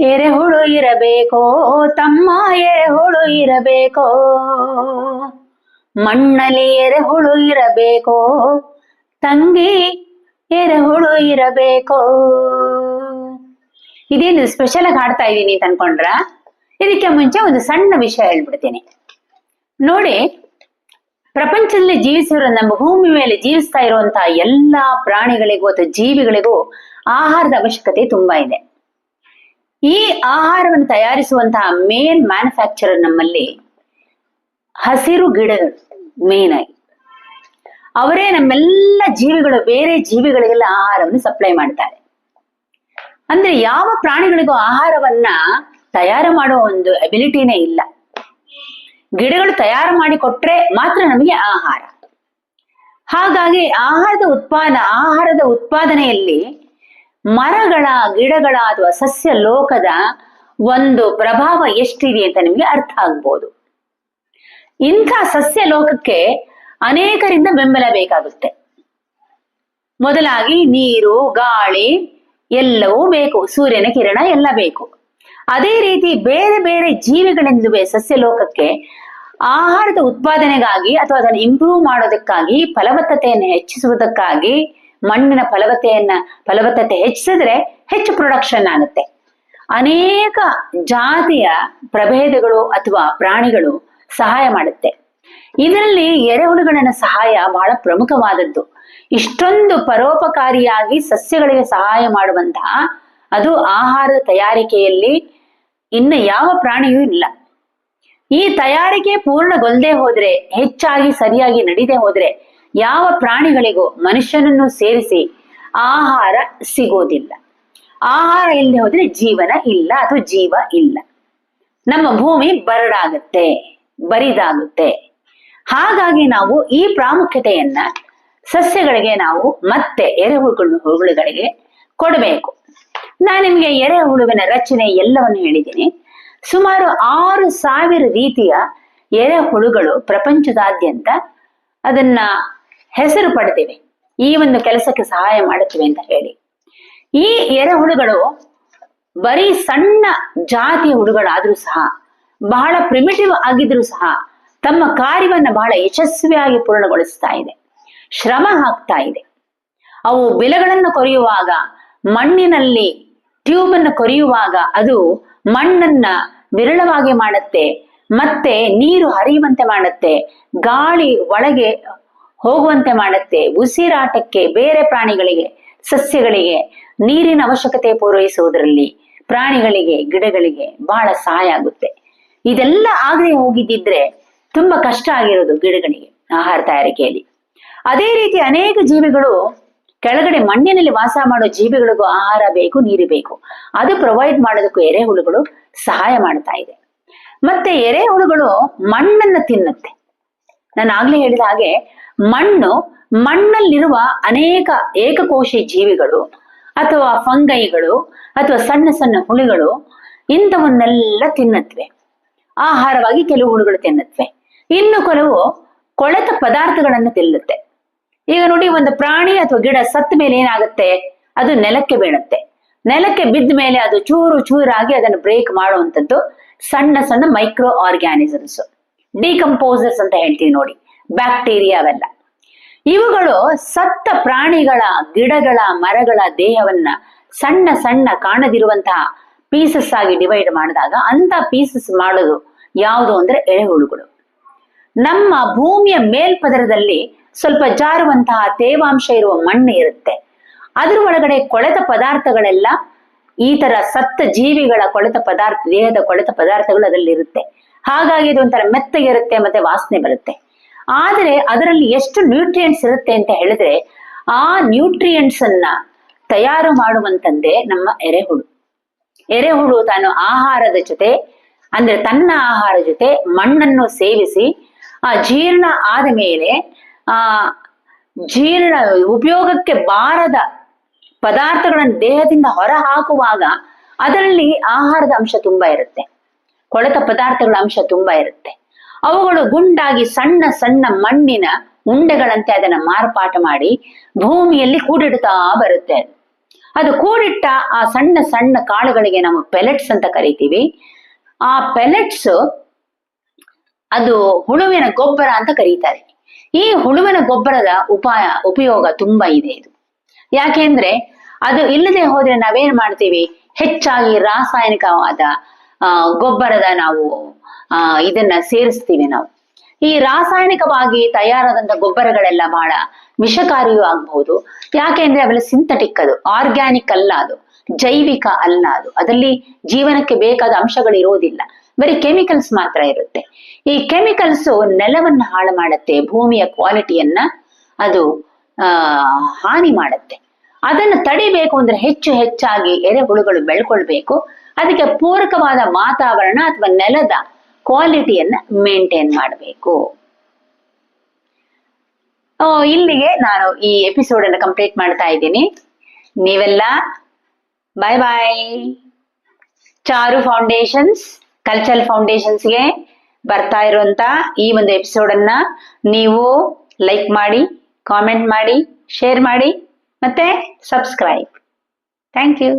ಎರೆಹುಳು ಇರಬೇಕೋ, ತಮ್ಮ ಎರೆಹುಳು ಇರಬೇಕೋ. ಮಣ್ಣಲ್ಲಿ ಎರೆಹುಳು ಇರಬೇಕೋ, ತಂಗಿ ಎರೆಹುಳು ಇರಬೇಕೋ. ಇದೇನು ಸ್ಪೆಷಲ್ ಆಗಿ ಹಾಡ್ತಾ ಇದ್ದೀನಿ ಅಂತ ಅನ್ಕೊಂಡ್ರ? ಇದಕ್ಕೆ ಮುಂಚೆ ಒಂದು ಸಣ್ಣ ವಿಷಯ ಹೇಳ್ಬಿಡ್ತೀನಿ. ನೋಡಿ, ಪ್ರಪಂಚದಲ್ಲಿ ಜೀವಿಸಿರೋ ನಮ್ಮ ಭೂಮಿ ಮೇಲೆ ಜೀವಿಸ್ತಾ ಇರುವಂತಹ ಎಲ್ಲಾ ಪ್ರಾಣಿಗಳಿಗೂ ಅಥವಾ ಜೀವಿಗಳಿಗೂ ಆಹಾರದ ಅವಶ್ಯಕತೆ ತುಂಬಾ ಇದೆ. ಈ ಆಹಾರವನ್ನು ತಯಾರಿಸುವಂತಹ ಮೇನ್ ಮ್ಯಾನುಫ್ಯಾಕ್ಚರರ್ ನಮ್ಮಲ್ಲಿ ಹಸಿರು ಗಿಡಗಳು ಮೇನ್ ಆಗಿ. ಅವರೇ ನಮ್ಮೆಲ್ಲ ಜೀವಿಗಳು, ಬೇರೆ ಜೀವಿಗಳಿಗೆಲ್ಲ ಆಹಾರವನ್ನು ಸಪ್ಲೈ ಮಾಡ್ತಾರೆ. ಅಂದ್ರೆ ಯಾವ ಪ್ರಾಣಿಗಳಿಗೂ ಆಹಾರವನ್ನ ತಯಾರು ಮಾಡುವ ಒಂದು ಅಬಿಲಿಟಿನೇ ಇಲ್ಲ. ಗಿಡಗಳು ತಯಾರು ಮಾಡಿ ಕೊಟ್ರೆ ಮಾತ್ರ ನಮಗೆ ಆಹಾರ. ಹಾಗಾಗಿ ಆಹಾರದ ಉತ್ಪಾದ, ಆಹಾರದ ಉತ್ಪಾದನೆಯಲ್ಲಿ ಮರಗಳ ಗಿಡಗಳ ಅಥವಾ ಸಸ್ಯ ಲೋಕದ ಒಂದು ಪ್ರಭಾವ ಎಷ್ಟಿದೆ ಅಂತ ನಿಮಗೆ ಅರ್ಥ ಆಗ್ಬೋದು. ಇಂಥ ಸಸ್ಯ ಲೋಕಕ್ಕೆ ಅನೇಕರಿಂದ ಬೆಂಬಲ ಬೇಕಾಗುತ್ತೆ. ಮೊದಲಾಗಿ ನೀರು, ಗಾಳಿ ಎಲ್ಲವೂ ಬೇಕು, ಸೂರ್ಯನ ಕಿರಣ ಎಲ್ಲ ಬೇಕು. ಅದೇ ರೀತಿ ಬೇರೆ ಬೇರೆ ಜೀವಿಗಳೆಂದುವೆ ಸಸ್ಯ ಲೋಕಕ್ಕೆ ಆಹಾರದ ಉತ್ಪಾದನೆಗಾಗಿ ಅಥವಾ ಅದನ್ನು ಇಂಪ್ರೂವ್ ಮಾಡೋದಕ್ಕಾಗಿ, ಫಲವತ್ತತೆಯನ್ನು ಹೆಚ್ಚಿಸುವುದಕ್ಕಾಗಿ ಮಣ್ಣಿನ ಫಲವತ್ತೆಯನ್ನ ಫಲವತ್ತತೆ ಹೆಚ್ಚಿಸಿದ್ರೆ ಹೆಚ್ಚು ಪ್ರೊಡಕ್ಷನ್ ಆಗುತ್ತೆ. ಅನೇಕ ಜಾತಿಯ ಪ್ರಭೇದಗಳು ಅಥವಾ ಪ್ರಾಣಿಗಳು ಸಹಾಯ ಮಾಡುತ್ತೆ. ಇದರಲ್ಲಿ ಎರೆಹುಳುಗಳನ್ನ ಸಹಾಯ ಬಹಳ ಪ್ರಮುಖವಾದದ್ದು. ಇಷ್ಟೊಂದು ಪರೋಪಕಾರಿಯಾಗಿ ಸಸ್ಯಗಳಿಗೆ ಸಹಾಯ ಮಾಡುವಂತಹ ಅದು ಆಹಾರ ತಯಾರಿಕೆಯಲ್ಲಿ ಇನ್ನು ಯಾವ ಪ್ರಾಣಿಯೂ ಇಲ್ಲ. ಈ ತಯಾರಿಕೆ ಪೂರ್ಣಗೊಳ್ಳದೆ ಹೋದ್ರೆ, ಹೆಚ್ಚಾಗಿ ಸರಿಯಾಗಿ ನಡೀದೆ ಹೋದ್ರೆ ಯಾವ ಪ್ರಾಣಿಗಳಿಗೂ ಮನುಷ್ಯನನ್ನು ಸೇರಿಸಿ ಆಹಾರ ಸಿಗೋದಿಲ್ಲ. ಆಹಾರ ಇಲ್ಲದೆ ಹೋದ್ರೆ ಜೀವನ ಇಲ್ಲ ಅಥವಾ ಜೀವ ಇಲ್ಲ. ನಮ್ಮ ಭೂಮಿ ಬರಡಾಗುತ್ತೆ, ಬರಿದಾಗುತ್ತೆ. ಹಾಗಾಗಿ ನಾವು ಈ ಪ್ರಾಮುಖ್ಯತೆಯನ್ನ ಸಸ್ಯಗಳಿಗೆ ನಾವು ಮತ್ತೆ ಎರೆಹುಳುಗಳು, ಹುಳುಗಳಿಗೆ ಕೊಡಬೇಕು. ನಾನು ನಿಮಗೆ ಎರೆಹುಳುವಿನ ರಚನೆ ಎಲ್ಲವನ್ನು ಹೇಳಿದ್ದೀನಿ. ಸುಮಾರು ಆರು ಸಾವಿರ ರೀತಿಯ ಎರೆಹುಳುಗಳು ಪ್ರಪಂಚದಾದ್ಯಂತ ಅದನ್ನ ಹೆಸರು ಪಡೆದಿವೆ. ಈ ಒಂದು ಕೆಲಸಕ್ಕೆ ಸಹಾಯ ಮಾಡುತ್ತಿವೆ ಅಂತ ಹೇಳಿ. ಈ ಎರೆಹುಳುಗಳು ಬರೀ ಸಣ್ಣ ಜಾತಿಯ ಹುಳುಗಳಾದರೂ ಸಹ, ಬಹಳ ಪ್ರಿಮಿಟಿವ್ ಆಗಿದ್ರು ಸಹ ತಮ್ಮ ಕಾರ್ಯವನ್ನ ಬಹಳ ಯಶಸ್ವಿಯಾಗಿ ಪೂರ್ಣಗೊಳಿಸ್ತಾ ಇದೆ. ಶ್ರಮ ಹಾಕ್ತಾ ಇದೆ. ಅವು ಬೆಲೆಗಳನ್ನು ಕೊರೆಯುವಾಗ, ಮಣ್ಣಿನಲ್ಲಿ ಟ್ಯೂಬ್ ಅನ್ನು ಕೊರೆಯುವಾಗ ಅದು ಮಣ್ಣನ್ನ ವಿರಳವಾಗಿ ಮಾಡುತ್ತೆ, ಮತ್ತೆ ನೀರು ಹರಿಯುವಂತೆ ಮಾಡುತ್ತೆ, ಗಾಳಿ ಒಳಗೆ ಹೋಗುವಂತೆ ಮಾಡುತ್ತೆ. ಉಸಿರಾಟಕ್ಕೆ ಬೇರೆ ಪ್ರಾಣಿಗಳಿಗೆ, ಸಸ್ಯಗಳಿಗೆ ನೀರಿನ ಅವಶ್ಯಕತೆ ಪೂರೈಸುವುದರಲ್ಲಿ ಪ್ರಾಣಿಗಳಿಗೆ, ಗಿಡಗಳಿಗೆ ಬಹಳ ಸಹಾಯ ಆಗುತ್ತೆ. ಇದೆಲ್ಲ ಆಗದೆ ಹೋಗಿದ್ದಿದ್ರೆ ತುಂಬಾ ಕಷ್ಟ ಆಗಿರೋದು ಗಿಡಗಳಿಗೆ ಆಹಾರ ತಯಾರಿಕೆಯಲ್ಲಿ. ಅದೇ ರೀತಿ ಅನೇಕ ಜೀವಿಗಳು ಕೆಳಗಡೆ ಮಣ್ಣಿನಲ್ಲಿ ವಾಸ ಮಾಡೋ ಜೀವಿಗಳಿಗೂ ಆಹಾರ ಬೇಕು, ನೀರು ಬೇಕು. ಅದು ಪ್ರೊವೈಡ್ ಮಾಡೋದಕ್ಕೂ ಎರೆಹುಳುಗಳು ಸಹಾಯ ಮಾಡ್ತಾ ಇದೆ. ಮತ್ತೆ ಎರೆಹುಳುಗಳು ಮಣ್ಣನ್ನ ತಿನ್ನುತ್ತೆ. ನಾನು ಆಗ್ಲೇ ಹೇಳಿದ ಹಾಗೆ ಮಣ್ಣು, ಮಣ್ಣಲ್ಲಿರುವ ಅನೇಕ ಏಕಕೋಶಿ ಜೀವಿಗಳು ಅಥವಾ ಫಂಗೈಗಳು ಅಥವಾ ಸಣ್ಣ ಸಣ್ಣ ಹುಳುಗಳು ಇಂಥವನ್ನೆಲ್ಲ ತಿನ್ನತ್ವೆ ಆಹಾರವಾಗಿ ಕೆಲವು ಹುಳುಗಳು ತಿನ್ನತ್ವೆ ಇನ್ನು ಕೆಲವು ಕೊಳೆತ ಪದಾರ್ಥಗಳನ್ನು ತಿನ್ನುತ್ತೆ. ಈಗ ನೋಡಿ ಒಂದು ಪ್ರಾಣಿ ಅಥವಾ ಗಿಡ ಸತ್ತ ಮೇಲೆ ಏನಾಗುತ್ತೆ? ಅದು ನೆಲಕ್ಕೆ ಬೀಳುತ್ತೆ. ನೆಲಕ್ಕೆ ಬಿದ್ದ ಮೇಲೆ ಅದು ಚೂರು ಚೂರಾಗಿ ಅದನ್ನು ಬ್ರೇಕ್ ಮಾಡುವಂಥದ್ದು ಸಣ್ಣ ಸಣ್ಣ ಮೈಕ್ರೋ ಆರ್ಗ್ಯಾನಿಸಮ್ಸ್ ಡಿಕಂಪೋಸರ್ಸ್ ಅಂತ ಹೇಳ್ತೀವಿ ನೋಡಿ. ಬ್ಯಾಕ್ಟೀರಿಯಾ ಅವೆಲ್ಲ. ಇವುಗಳು ಸತ್ತ ಪ್ರಾಣಿಗಳ, ಗಿಡಗಳ, ಮರಗಳ ದೇಹವನ್ನ ಸಣ್ಣ ಸಣ್ಣ ಕಾಣದಿರುವಂತಹ ಪೀಸಸ್ ಆಗಿ ಡಿವೈಡ್ ಮಾಡಿದಾಗ ಅಂತ ಪೀಸಸ್ ಮಾಡೋದು ಯಾವುದು ಅಂದ್ರೆ ಎಳೆಹುಳುಗಳು ನಮ್ಮ ಭೂಮಿಯ ಮೇಲ್ಪದರದಲ್ಲಿ ಸ್ವಲ್ಪ ಜಾರುವಂತಹ ತೇವಾಂಶ ಇರುವ ಮಣ್ಣು ಇರುತ್ತೆ. ಅದ್ರ ಒಳಗಡೆ ಕೊಳೆತ ಪದಾರ್ಥಗಳೆಲ್ಲ ಈ ತರ ಸತ್ತ ಜೀವಿಗಳ ಕೊಳೆತ ಪದಾರ್ಥ, ದೇಹದ ಕೊಳೆತ ಪದಾರ್ಥಗಳು ಅದರಲ್ಲಿ ಇರುತ್ತೆ ಹಾಗಾಗಿ ಇದು ಒಂಥರ ಮೆತ್ತಗಿರುತ್ತೆ ಮತ್ತೆ ವಾಸನೆ ಬರುತ್ತೆ. ಆದರೆ ಅದರಲ್ಲಿ ಎಷ್ಟು ನ್ಯೂಟ್ರಿಯೆಂಟ್ಸ್ ಇರುತ್ತೆ ಅಂತ ಹೇಳಿದ್ರೆ, ಆ ನ್ಯೂಟ್ರಿಯೆಂಟ್ಸ್ ಅನ್ನ ತಯಾರು ಮಾಡುವಂತಂದೆ ನಮ್ಮ ಎರೆಹುಳು. ಎರೆಹುಳು ತಾನು ಆಹಾರದ ಜೊತೆ, ಅಂದ್ರೆ ತನ್ನ ಆಹಾರ ಜೊತೆ ಮಣ್ಣನ್ನು ಸೇವಿಸಿ, ಆ ಜೀರ್ಣ ಆದ ಮೇಲೆ, ಆ ಜೀರ್ಣ ಉಪಯೋಗಕ್ಕೆ ಬಾರದ ಪದಾರ್ಥಗಳನ್ನು ದೇಹದಿಂದ ಹೊರ ಹಾಕುವಾಗ ಅದರಲ್ಲಿ ಆಹಾರದ ಅಂಶ ತುಂಬಾ ಇರುತ್ತೆ. ಕೊಳೆತ ಪದಾರ್ಥಗಳ ಅಂಶ ತುಂಬಾ ಇರುತ್ತೆ. ಅವುಗಳು ಗುಂಡಾಗಿ ಸಣ್ಣ ಸಣ್ಣ ಮಣ್ಣಿನ ಉಂಡೆಗಳಂತೆ ಅದನ್ನ ಮಾರ್ಪಾಟ ಮಾಡಿ ಭೂಮಿಯಲ್ಲಿ ಕೂಡಿಡ್ತಾ ಬರುತ್ತೆ ಅದು. ಕೂಡಿಟ್ಟ ಆ ಸಣ್ಣ ಸಣ್ಣ ಕಾಳುಗಳಿಗೆ ನಾವು ಪೆಲೆಟ್ಸ್ ಅಂತ ಕರಿತೀವಿ. ಆ ಪೆಲೆಟ್ಸ್ ಅದು ಹುಳುವಿನ ಗೊಬ್ಬರ ಅಂತ ಕರೀತಾರೆ. ಈ ಹುಳುವಿನ ಗೊಬ್ಬರದ ಉಪಾಯ, ಉಪಯೋಗ ತುಂಬಾ ಇದೆ ಇದು. ಯಾಕೆಂದ್ರೆ ಅದು ಇಲ್ಲದೆ ಹೋದ್ರೆ ನಾವೇನ್ ಮಾಡ್ತೀವಿ? ಹೆಚ್ಚಾಗಿ ರಾಸಾಯನಿಕವಾದ ಆ, ಗೊಬ್ಬರದ ನಾವು ಆ, ಇದನ್ನ ಸೇರಿಸ್ತೀವಿ ನಾವು. ಈ ರಾಸಾಯನಿಕವಾಗಿ ತಯಾರಾದಂತ ಗೊಬ್ಬರಗಳೆಲ್ಲ ಬಹಳ ವಿಷಕಾರಿಯೂ ಆಗಬಹುದು. ಯಾಕೆಂದ್ರೆ ಅವೆಲ್ಲ ಸಿಂಥೆಟಿಕ್ ಅದು ಆರ್ಗ್ಯಾನಿಕ್ ಅಲ್ಲ ಅದು ಜೈವಿಕ ಅಲ್ಲ ಅದು. ಅದರಲ್ಲಿ ಜೀವನಕ್ಕೆ ಬೇಕಾದ ಅಂಶಗಳು ಇರೋದಿಲ್ಲ. ಬರೀ ಕೆಮಿಕಲ್ಸ್ ಮಾತ್ರ ಇರುತ್ತೆ. ಈ ಕೆಮಿಕಲ್ಸ್ ನೆಲವನ್ನ ಹಾಳು ಮಾಡುತ್ತೆ ಭೂಮಿಯ ಕ್ವಾಲಿಟಿಯನ್ನ ಅದು ಹಾನಿ ಮಾಡುತ್ತೆ. ಅದನ್ನು ತಡಿಬೇಕು ಅಂದ್ರೆ ಹೆಚ್ಚು ಹೆಚ್ಚಾಗಿ ಎರೆಹುಳುಗಳು ಬೆಳ್ಕೊಳ್ಬೇಕು. ಅದಕ್ಕೆ ಪೂರಕವಾದ ವಾತಾವರಣ ಅಥವಾ ನೆಲದ ಕ್ವಾಲಿಟಿಯನ್ನ ಮೇಂಟೈನ್ ಮಾಡಬೇಕು. ಇಲ್ಲಿಗೆ ನಾನು ಈ ಎಪಿಸೋಡ್ ಅನ್ನು ಕಂಪ್ಲೀಟ್ ಮಾಡ್ತಾ ಇದ್ದೀನಿ. ನೀವೆಲ್ಲ ಬಾಯ್ ಬಾಯ್ ಚಾರು ಫೌಂಡೇಶನ್ಸ್ ಕಲ್ಚರಲ್ ಫೌಂಡೇಶನ್ಸ್ಗೆ ಬರ್ತಾ ಇರುವಂತ ಈ ಒಂದು ಎಪಿಸೋಡ್ ಅನ್ನ ನೀವು ಲೈಕ್ ಮಾಡಿ ಕಾಮೆಂಟ್ ಮಾಡಿ ಶೇರ್ ಮಾಡಿ ಮತ್ತೆ ಸಬ್ಸ್ಕ್ರೈಬ್ ಥ್ಯಾಂಕ್ ಯು